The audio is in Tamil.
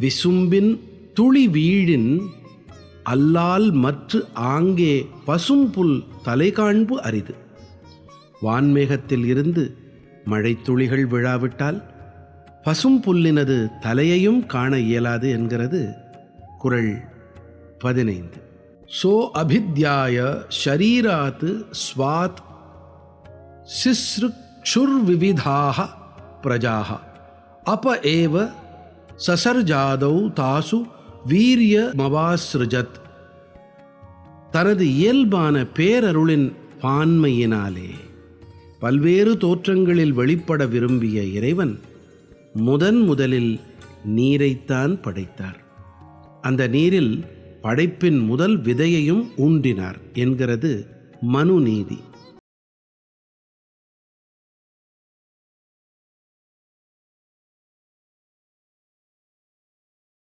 விசும்பின் துளி வீழின் அல்லால் மற்று ஆங்கே பசும்புல் தலைகாண்பு அரிது. வான்மேகத்தில் இருந்து மழைத்துளிகள் விழாவிட்டால் பசும்புல்லினது தலையையும் காண இயலாது என்கிறது குறள் பதினைந்து. சோ அபித்யாய ஷரீராத் ஸ்வாத் சிஸ்ருக்ஷுர்விவிதாக பிரஜாக அப ஏவ சசர்ஜாதௌ தாசு வீரியமவாசிருஜத் தனது இயல்பான பேரருளின் பான்மையினாலே பல்வேறு தோற்றங்களில் வெளிப்பட விரும்பிய இறைவன் முதன் முதலில் நீரைத்தான் படைத்தார். அந்த நீரில் படைப்பின் முதல் விதையையும் ஊண்டினார் என்கிறது மனுநீதி.